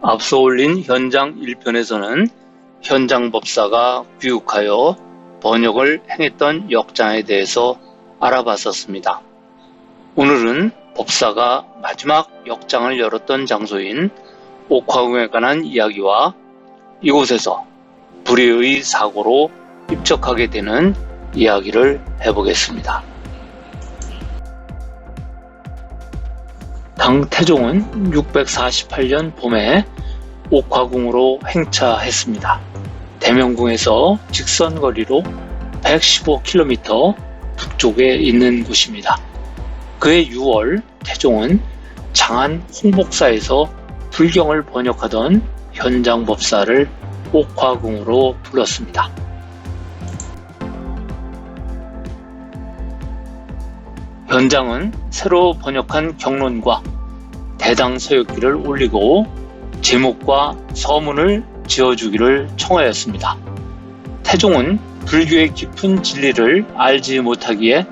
앞서 올린 현장 1편에서는 현장 법사가 귀국하여 번역을 행했던 역장에 대해서 알아봤었습니다. 오늘은 법사가 마지막 역장을 열었던 장소인 옥화궁에 관한 이야기와 이곳에서 불의의 사고로 입적하게 되는 이야기를 해보겠습니다. 당태종은 648년 봄에 옥화궁으로 행차했습니다. 대명궁에서 직선거리로 115km 북쪽에 있는 곳입니다. 그해 6월 태종은 장안 홍복사에서 불경을 번역하던 현장 법사를 옥화궁으로 불렀습니다. 현장은 새로 번역한 경론과 대당 서역기를 올리고 제목과 서문을 지어주기를 청하였습니다. 태종은 불교의 깊은 진리를 알지 못하기에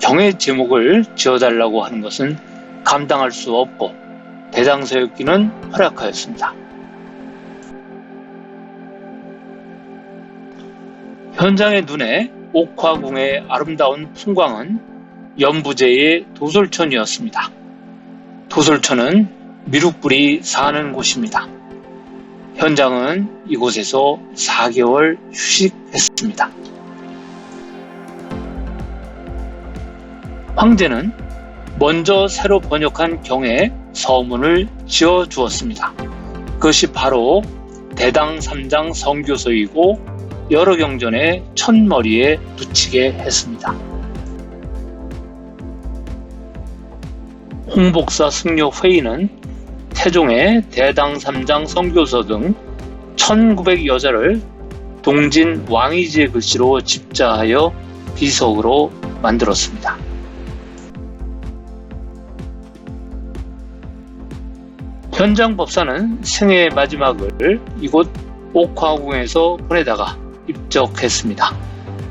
경의 제목을 지어달라고 하는 것은 감당할 수 없고 대당 서역기는 허락하였습니다. 현장의 눈에 옥화궁의 아름다운 풍광은 연부제의 도솔천이었습니다. 도솔천은 미륵불이 사는 곳입니다. 현장은 이곳에서 4개월 휴식했습니다. 황제는 먼저 새로 번역한 경에 서문을 지어 주었습니다. 그것이 바로 대당 3장 성교서이고 여러 경전의 첫머리에 붙이게 했습니다. 홍복사 승려 회의는 태종의 대당 3장 성교서 등 1900여 자를 동진 왕이지의 글씨로 집자하여 비석으로 만들었습니다. 현장 법사는 생애의 마지막을 이곳 옥화궁에서 보내다가 입적했습니다.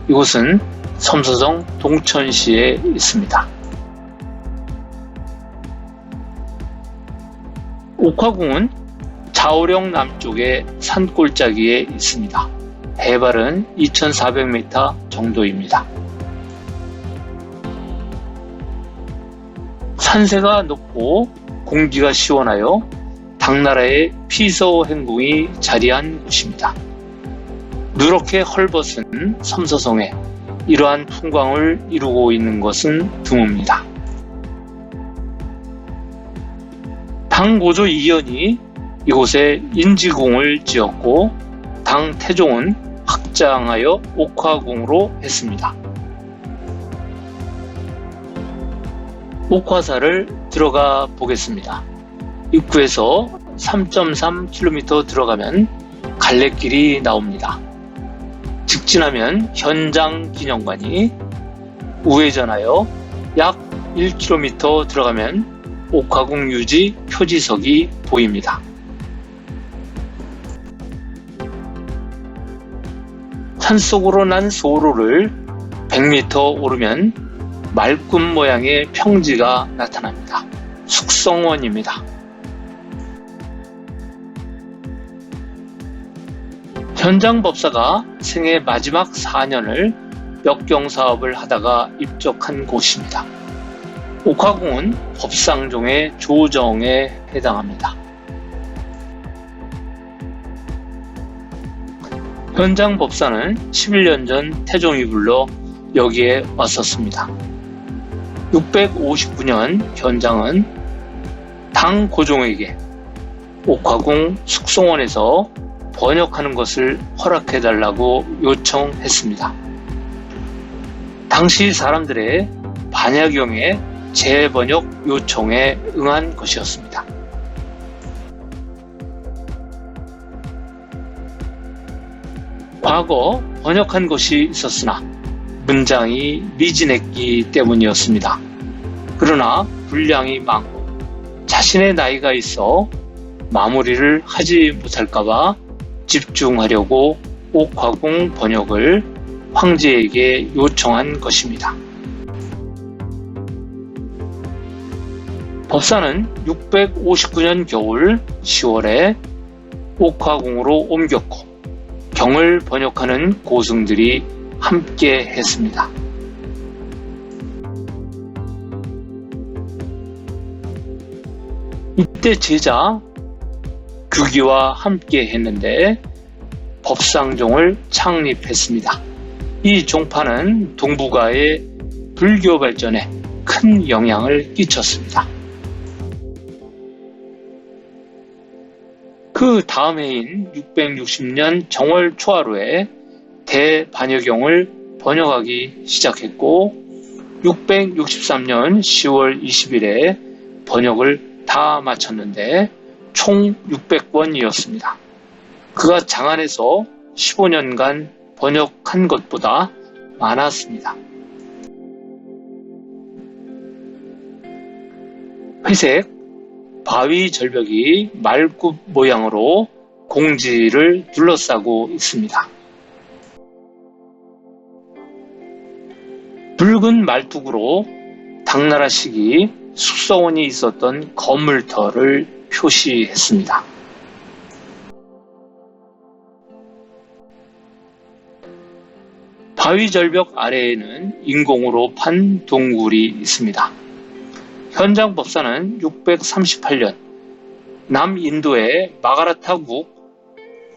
이곳은 섬서성 동천시에 있습니다. 옥화궁은 자오령 남쪽의 산골짜기에 있습니다. 해발은 2,400m 정도입니다. 산세가 높고 공기가 시원하여 당나라의 피서 행궁이 자리한 곳입니다. 누렇게 헐벗은 섬서성에 이러한 풍광을 이루고 있는 것은 드뭅니다. 당고조 이연이 이곳에 인지궁을 지었고 당 태종은 확장하여 옥화궁으로 했습니다. 옥화사를 들어가 보겠습니다. 입구에서 3.3km 들어가면 갈래길이 나옵니다. 직진하면 현장 기념관이 우회전하여 약 1km 들어가면 옥화궁 유지 표지석이 보입니다. 산속으로 난 소로를 100m 오르면 말꿈 모양의 평지가 나타납니다. 숙성원입니다. 현장 법사가 생애 마지막 4년을 역경 사업을 하다가 입적한 곳입니다. 옥화궁은 법상종의 조정에 해당합니다. 현장 법사는 11년 전 태종이 불러 여기에 왔었습니다. 659년 현장은 당 고종에게 옥화궁 숙송원에서 번역하는 것을 허락해달라고 요청했습니다. 당시 사람들의 반야경에 재번역 요청에 응한 것이었습니다. 과거 번역한 것이 있었으나 문장이 미진했기 때문이었습니다. 그러나 분량이 많고 자신의 나이가 있어 마무리를 하지 못할까봐 집중하려고 옥화궁 번역을 황제에게 요청한 것입니다. 법사는 659년 겨울 10월에 옥화궁으로 옮겼고 경을 번역하는 고승들이 함께 했습니다. 이때 제자 규기와 함께 했는데 법상종을 창립했습니다. 이 종파는 동북아의 불교 발전에 큰 영향을 끼쳤습니다. 그 다음 해인 660년 정월 초하루에 대반여경을 번역하기 시작했고 663년 10월 20일에 번역을 다 마쳤는데 총 600권이었습니다. 그가 장안에서 15년간 번역한 것보다 많았습니다. 회색 바위 절벽이 말굽 모양으로 공지를 둘러싸고 있습니다. 붉은 말뚝으로 당나라식이 숙성원이 있었던 건물터를 표시했습니다. 바위 절벽 아래에는 인공으로 판 동굴이 있습니다. 현장 법사는 638년 남인도의 마가라타국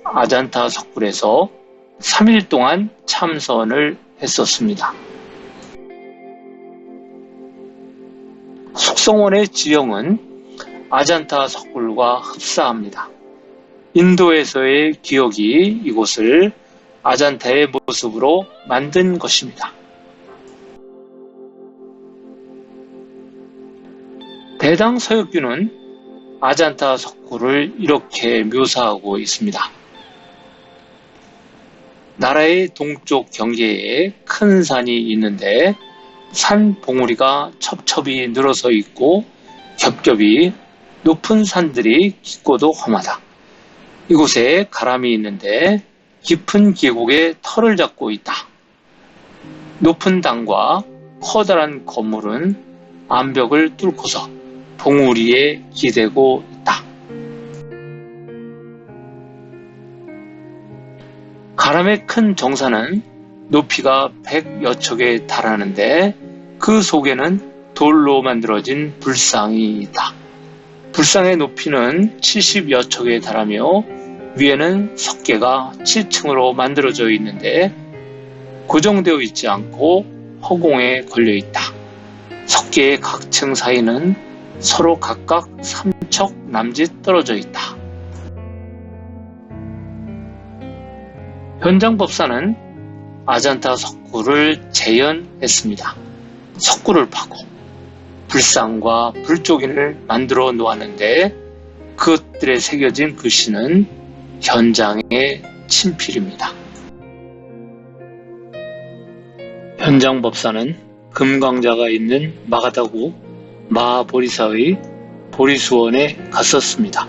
아잔타 석굴에서 3일 동안 참선을 했었습니다. 숙성원의 지형은 아잔타 석굴과 흡사합니다. 인도에서의 기억이 이곳을 아잔타의 모습으로 만든 것입니다. 대당 서역규는 아잔타 석굴을 이렇게 묘사하고 있습니다. 나라의 동쪽 경계에 큰 산이 있는데 산 봉우리가 첩첩이 늘어서 있고 겹겹이 높은 산들이 깊고도 험하다. 이곳에 가람이 있는데 깊은 계곡에 털을 잡고 있다. 높은 당과 커다란 건물은 암벽을 뚫고서 봉우리에 기대고 있다. 가람의 큰 정사는 높이가 100여 척에 달하는데 그 속에는 돌로 만들어진 불상이 있다. 불상의 높이는 70여 척에 달하며 위에는 석계가 7층으로 만들어져 있는데 고정되어 있지 않고 허공에 걸려 있다. 석계의 각 층 사이는 서로 각각 3척 남짓 떨어져 있다. 현장 법사는 아잔타 석굴을 재현했습니다. 석굴을 파고 불상과 불조기를 만들어 놓았는데 그것들에 새겨진 글씨는 현장의 친필입니다. 현장 법사는 금광자가 있는 마가다구 마보리사의 보리수원에 갔었습니다.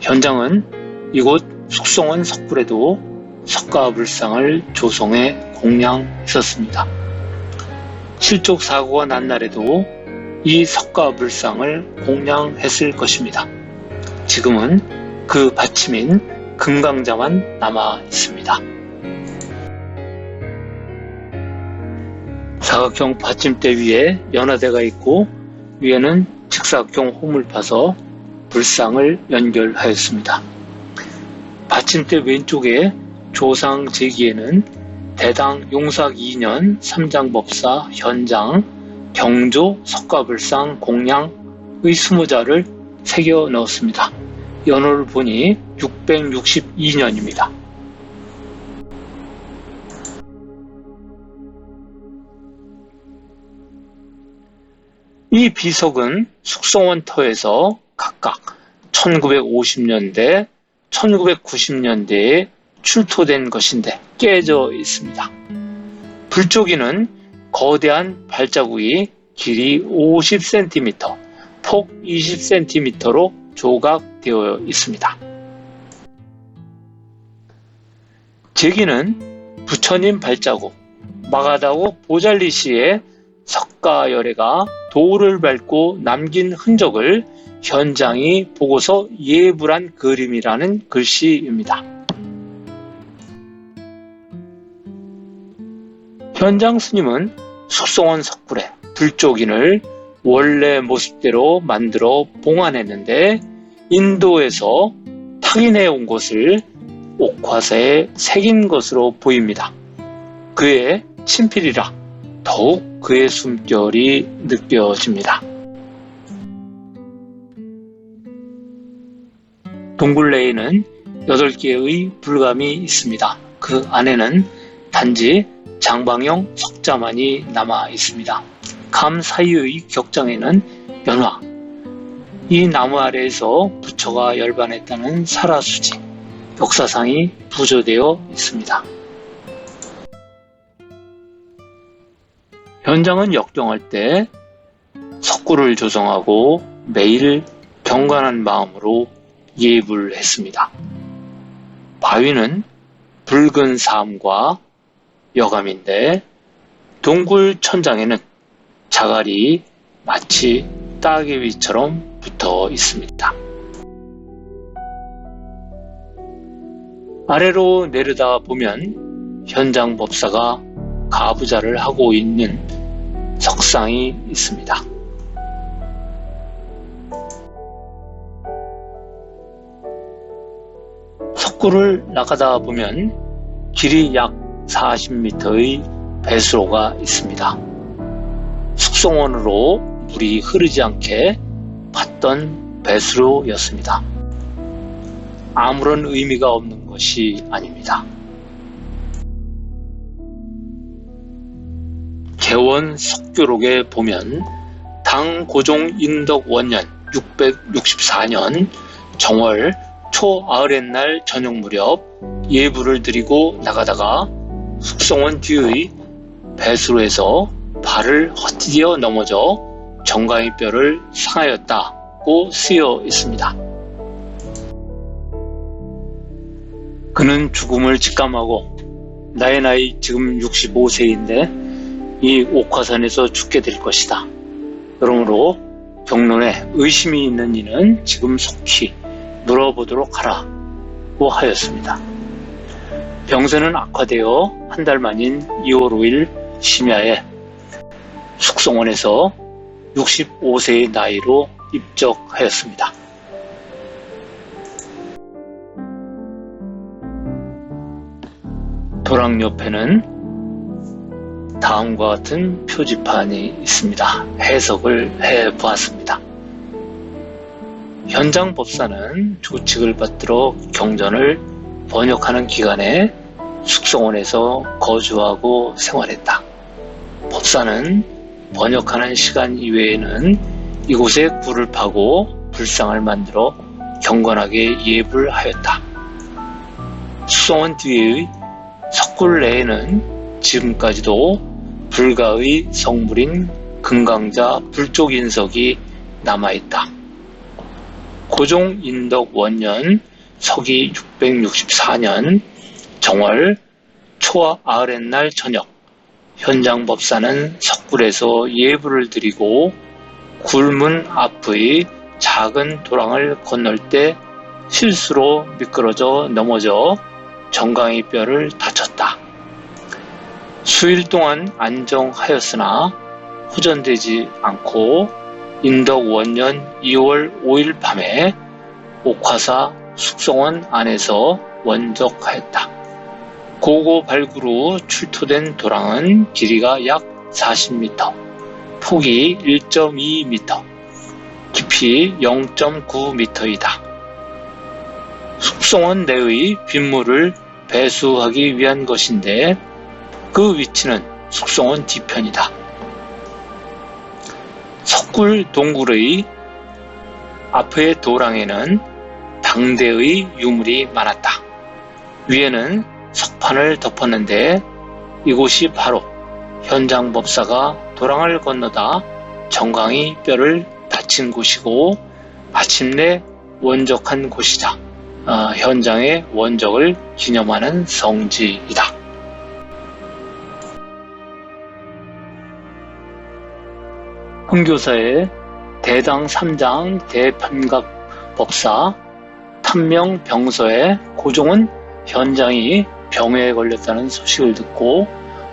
현장은 이곳 숙성원 석굴에도 석가불상을 조성해 공양했었습니다. 실족 사고가 난 날에도 이 석가불상을 공양했을 것입니다. 지금은 그 받침인 금강자만 남아 있습니다. 사각형 받침대 위에 연화대가 있고 위에는 직사각형 홈을 파서 불상을 연결하였습니다. 받침대 왼쪽에 조상 제기에는 대당 용삭 2년 삼장법사 현장 경조 석가불상 공양의 스무자를 새겨 넣었습니다. 연호를 보니 662년입니다. 이 비석은 숙성원터에서 각각 1950년대, 1990년대에 출토된 것인데 깨져 있습니다. 불조기는 거대한 발자국이 길이 50cm, 폭 20cm로 조각되어 있습니다. 제기는 부처님 발자국, 마가다고 보잘리 시의 석가열애가 돌을 밟고 남긴 흔적을 현장이 보고서 예불한 그림이라는 글씨입니다. 현장 스님은 숙성원 석굴에 불조긴을 원래 모습대로 만들어 봉안했는데 인도에서 확인해 온 것을 옥화사에 새긴 것으로 보입니다. 그의 친필이라 더욱 그의 숨결이 느껴집니다. 동굴내에는 8개의 불감이 있습니다. 그 안에는 단지 장방형 석자만이 남아 있습니다. 감 사이의 격장에는 연화, 이 나무 아래에서 부처가 열반했다는 사라수지, 역사상이 부조되어 있습니다. 현장은 역경할 때 석굴을 조성하고 매일 경건한 마음으로 예불 했습니다. 바위는 붉은 삶과 여감인데 동굴 천장에는 자갈이 마치 따개비처럼 붙어 있습니다. 아래로 내려다 보면 현장 법사가 가부좌를 하고 있는 석상이 있습니다. 석굴을 나가다 보면 길이 약 40m의 배수로가 있습니다. 숙성원으로 물이 흐르지 않게 봤던 배수로였습니다. 아무런 의미가 없는 것이 아닙니다. 개원 석교록에 보면 당 고종 인덕 원년 664년 정월 초 아흐렛날 저녁 무렵 예불을 드리고 나가다가 숙성원 뒤의 배수로에서 발을 헛디뎌 넘어져 정강이 뼈를 상하였다고 쓰여 있습니다. 그는 죽음을 직감하고 나의 나이 지금 65세인데 이 옥화산에서 죽게 될 것이다. 그러므로 병론에 의심이 있는 이는 지금 속히 물어보도록 하라고 하였습니다. 병세는 악화되어 한 달 만인 2월 5일 심야에 숙성원에서 65세의 나이로 입적하였습니다. 도랑 옆에는 다음과 같은 표지판이 있습니다. 해석을 해 보았습니다. 현장 법사는 조칙을 받들어 경전을 번역하는 기간에 숙성원에서 거주하고 생활했다. 법사는 번역하는 시간 이외에는 이곳에 굴을 파고 불상을 만들어 경건하게 예불하였다. 숙성원 뒤의 석굴 내에는 지금까지도 불가의 성물인 금강자 불족인석이 남아있다. 고종 인덕 원년 서기 664년 정월 초와 아흐렛날 저녁 현장 법사는 석굴에서 예불을 드리고 굴문 앞의 작은 도랑을 건널 때 실수로 미끄러져 넘어져 정강이 뼈를 다쳤다. 수일 동안 안정하였으나 호전되지 않고 인덕 원년 2월 5일 밤에 옥화사 숙성원 안에서 원적하였다. 고고 발굴 후 출토된 도랑은 길이가 약 40m, 폭이 1.2m, 깊이 0.9m이다. 숙성원 내의 빗물을 배수하기 위한 것인데 그 위치는 숙성원 뒤편이다. 석굴 동굴의 앞의 도랑에는 당대의 유물이 많았다. 위에는 석판을 덮었는데 이곳이 바로 현장 법사가 도랑을 건너다 정강이 뼈를 다친 곳이고 마침내 원적한 곳이다. 어, 현장의 원적을 기념하는 성지이다. 흥교사의 대당 3장 대편각 법사 탐명 병서에 고종은 현장이 병에 걸렸다는 소식을 듣고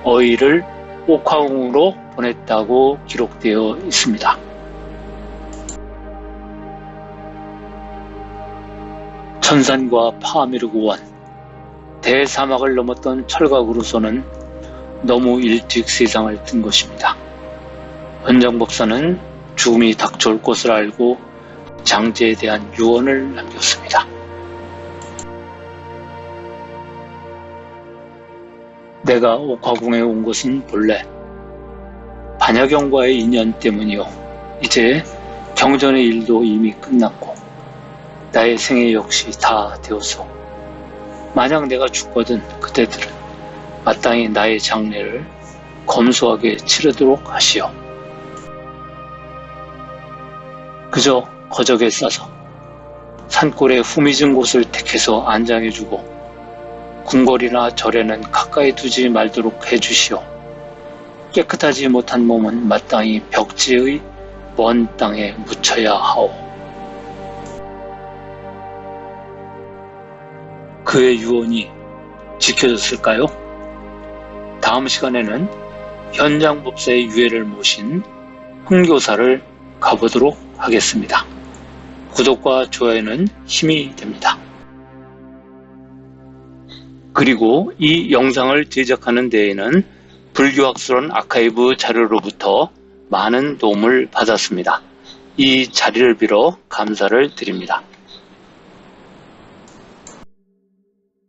어의를 옥화궁으로 보냈다고 기록되어 있습니다. 천산과 파미르고원 대사막을 넘었던 철각으로서는 너무 일찍 세상을 뜬 것입니다. 현장 법사는 죽음이 닥쳐올 것을 알고 장제에 대한 유언을 남겼습니다. 내가 옥화궁에 온 것은 본래 반야경과의 인연 때문이요. 이제 경전의 일도 이미 끝났고 나의 생애 역시 다 되어서 만약 내가 죽거든 그때들은 마땅히 나의 장례를 검소하게 치르도록 하시오. 그저 거적에 싸서 산골의 후미진 곳을 택해서 안장해주고 궁궐이나 절에는 가까이 두지 말도록 해주시오. 깨끗하지 못한 몸은 마땅히 벽지의 먼 땅에 묻혀야 하오. 그의 유언이 지켜졌을까요? 다음 시간에는 현장 법사의 유해를 모신 흥교사를 가보도록 하겠습니다. 구독과 좋아요는 힘이 됩니다. 그리고 이 영상을 제작하는 데에는 불교학술원 아카이브 자료로부터 많은 도움을 받았습니다. 이 자리를 빌어 감사를 드립니다.